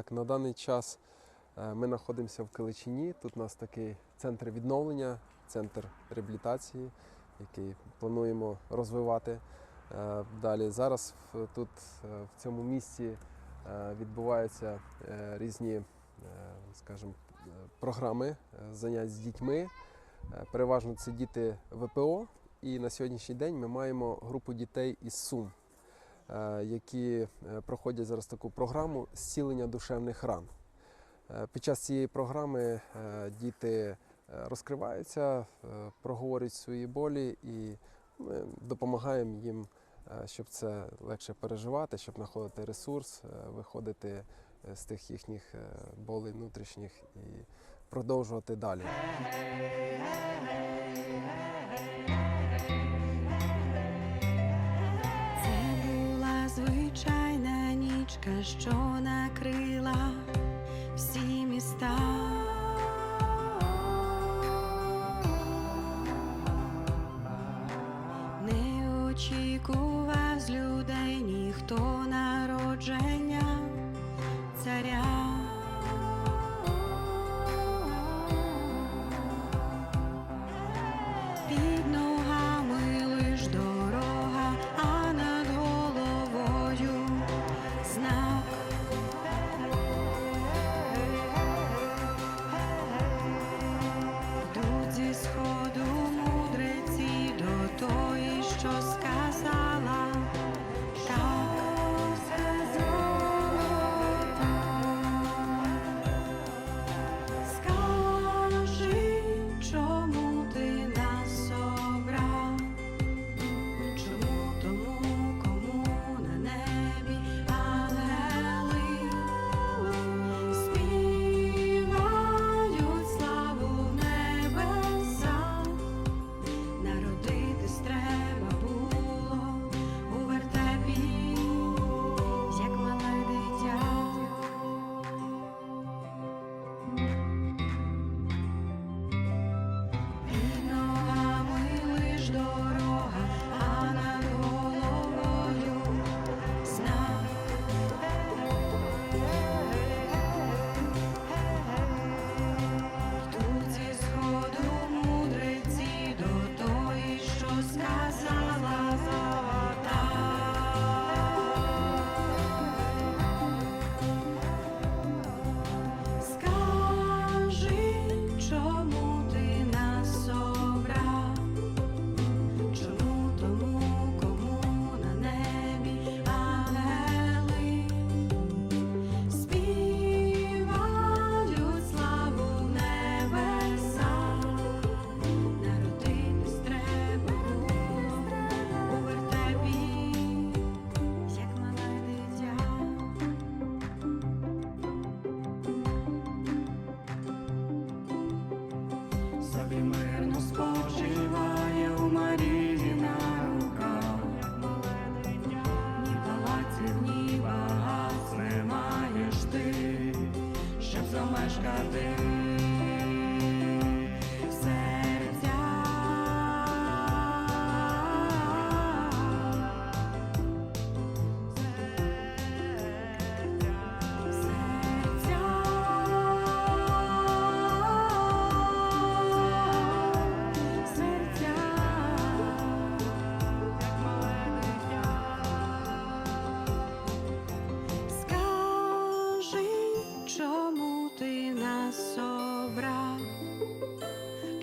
Так, на даний час е, ми знаходимося в Каличині. Тут у нас такий центр відновлення, центр реабілітації, який плануємо розвивати е, далі. Зараз тут е, в цьому місці відбуваються різні, скажімо, програми занять з дітьми. Переважно це діти ВПО. І на сьогоднішній день ми маємо групу дітей із Сум, які е, проходять зараз таку програму зцілення душевних ран. Е, Під час цієї програми е, діти е, розкриваються, е, проговорюють свої болі і ми допомагаємо їм, е, щоб це легше переживати, щоб знаходити ресурс, е, виходити е, з тих їхніх е, болей внутрішніх і продовжувати далі. Нічка, що накрила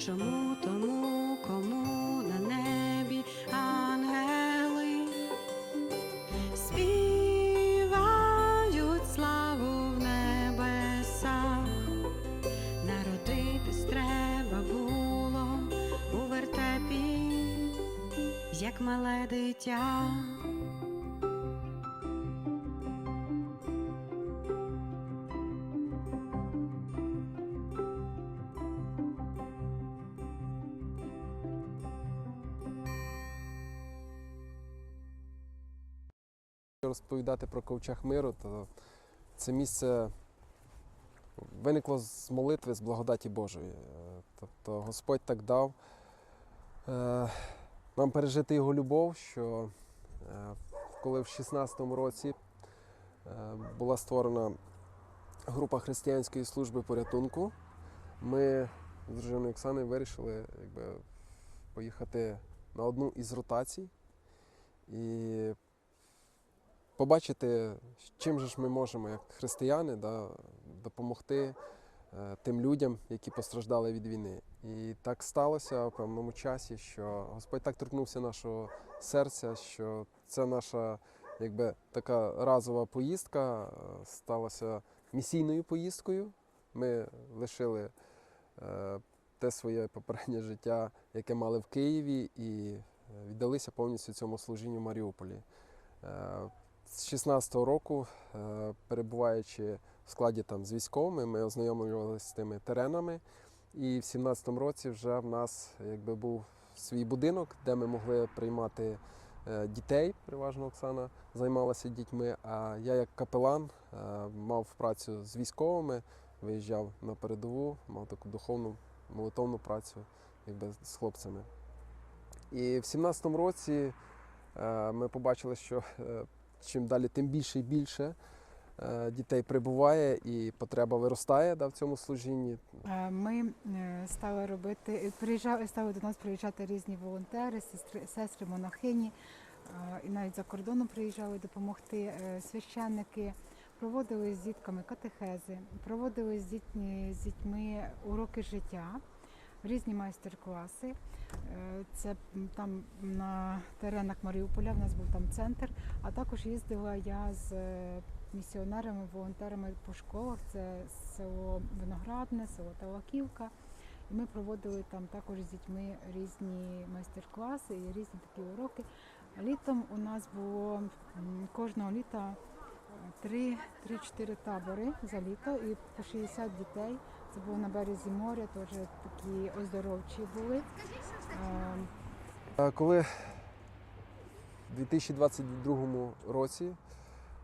Чому тому, кому на небі ангели співають славу в небесах? Народитись треба було у вертепі, як мале дитя. Розповідати про ковчег миру, то це місце виникло з молитви, з благодаті Божої. Е, Тобто Господь так дав е, нам пережити його любов, що е, коли в 16-му році була створена група християнської служби порятунку. Ми з дружиною Оксаною вирішили якби, поїхати на одну із ротацій і побачити, чим же ж ми можемо, як християни, да, допомогти е, тим людям, які постраждали від війни. І так сталося в певному часі, що Господь так торкнувся нашого серця, що це наша якби, така разова поїздка е, сталася місійною поїздкою. Ми лишили е, те своє попереднє життя, яке мали в Києві, і віддалися повністю цьому служінню в Маріуполі. З 16-го року, е, перебуваючи в складі там з військовими, ми ознайомлювалися з тими теренами. І в 17-му році вже в нас якби був свій будинок, де ми могли приймати е, дітей. Переважно Оксана займалася дітьми. А я, як капелан, е, мав працю з військовими, виїжджав на передову, мав таку духовну молитовну працю якби, з хлопцями. І в 17-му році ми побачили, що чим далі, тим більше і більше е, дітей прибуває і потреба виростає да, в цьому служінні. Е, Ми е, стали робити, приїжджали, стали до нас приїжджати різні волонтери, сестри, сестри, монахині, і навіть за кордону приїжджали допомогти священники. Проводили з дітками катехези, проводили з дітьми, з дітьми уроки життя, різні майстер-класи. Е, Це там на теренах Маріуполя, в нас був там центр, а також їздила я з е, місіонерами, волонтерами по школах. Це село Виноградне, село Талаківка. І ми проводили там також з дітьми різні майстер-класи і різні такі уроки. Літом у нас було кожного літа е, три- 3-4 табори за літо і по 60 дітей. Це було на березі моря, теж такі оздоровчі були. Е, Коли в 2022 році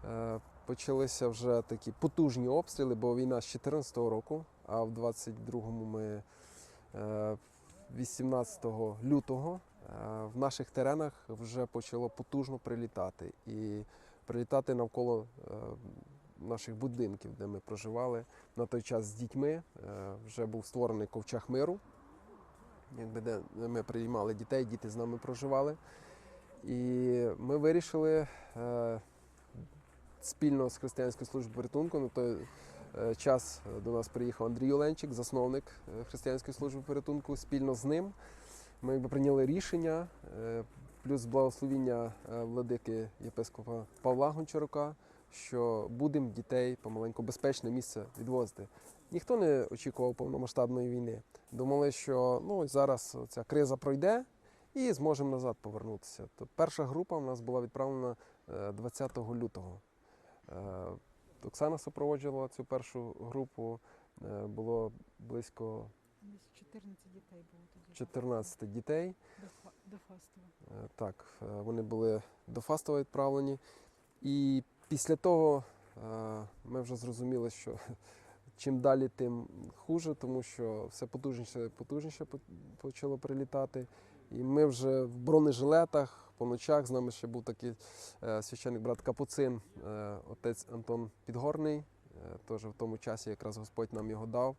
е, почалися вже такі потужні обстріли, бо війна з 2014 року, а в 22-му ми е, 18 лютого е, в наших теренах вже почало потужно прилітати. І прилітати навколо наших будинків, де ми проживали на той час з дітьми. Е, Вже був створений ковчег миру якби де ми приймали дітей, діти з нами проживали. І ми вирішили е, спільно з християнською службою порятунку. На той е, час до нас приїхав Андрій Оленчик, засновник християнської служби порятунку. Спільно з ним ми якби, прийняли рішення, плюс благословіння владики єпископа Павла Гончарука, що будемо дітей помаленьку безпечне місце відвозити. Ніхто не очікував повномасштабної війни. Думали, що ну, зараз ця криза пройде і зможемо назад повернутися. То перша група у нас була відправлена е, 20 лютого. Е, Оксана супроводжувала цю першу групу. Е, Було близько 14 дітей було тоді. 14 дітей. До, фа- фастова. Е, Так, е, вони були до Фастова відправлені. І після того е, ми вже зрозуміли, що чим далі, тим хуже, тому що все потужніше потужніше почало прилітати. І ми вже в бронежилетах по ночах з нами ще був такий е, священник брат Капуцин, е, отець Антон Підгорний. Теж в тому часі якраз Господь нам його дав.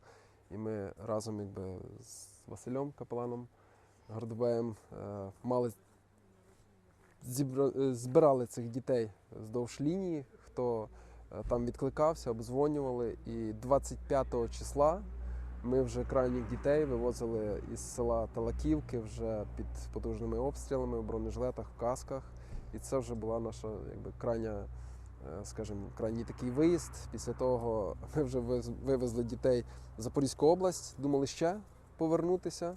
І ми разом якби, з Василем Капеланом Гордобеєм мали збирали цих дітей вздовж лінії, хто е, там відкликався, обдзвонювали. І 25 числа ми вже крайніх дітей вивозили із села Талаківки вже під потужними обстрілами в бронежилетах, в касках. І це вже була наша якби, крайня, е, скажімо, крайній такий виїзд. Після того ми вже вивезли дітей в Запорізьку область, думали ще повернутися.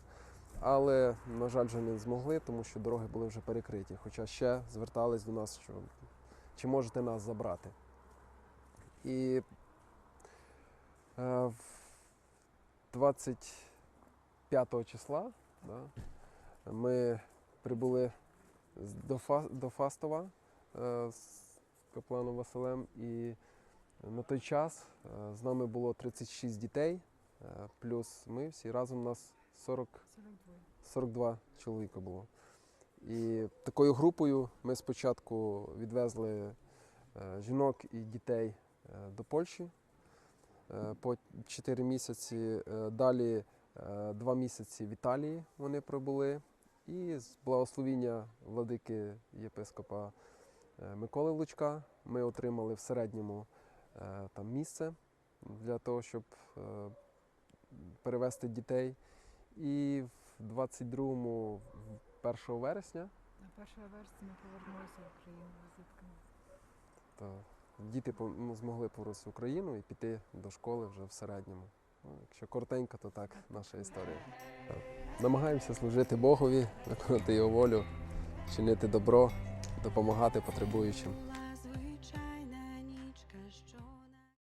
Але, на жаль, вже не змогли, тому що дороги були вже перекриті. Хоча ще звертались до нас, що чи можете нас забрати. І е, 25 числа да, ми прибули до, Фа- до Фастова е, з капланом Василем. І на той час е, з нами було 36 дітей, е, плюс ми всі разом нас 40 42. 42 чоловіка було. І такою групою ми спочатку відвезли е, жінок і дітей е, до Польщі. е, по 4 місяці. Далі 2 місяці в Італії вони пробули. І з благословіння владики єпископа Миколи Лучка ми отримали в середньому там місце для того, щоб перевести дітей. І в 22-му, 1 вересня, На першій версії ми повернулися в Україну візитками. то діти ну, змогли повернутися в Україну і піти до школи вже в середньому. Ну, якщо коротенько, то так наша історія. Так. Намагаємося служити Богові, виконати його волю, чинити добро, допомагати потребуючим.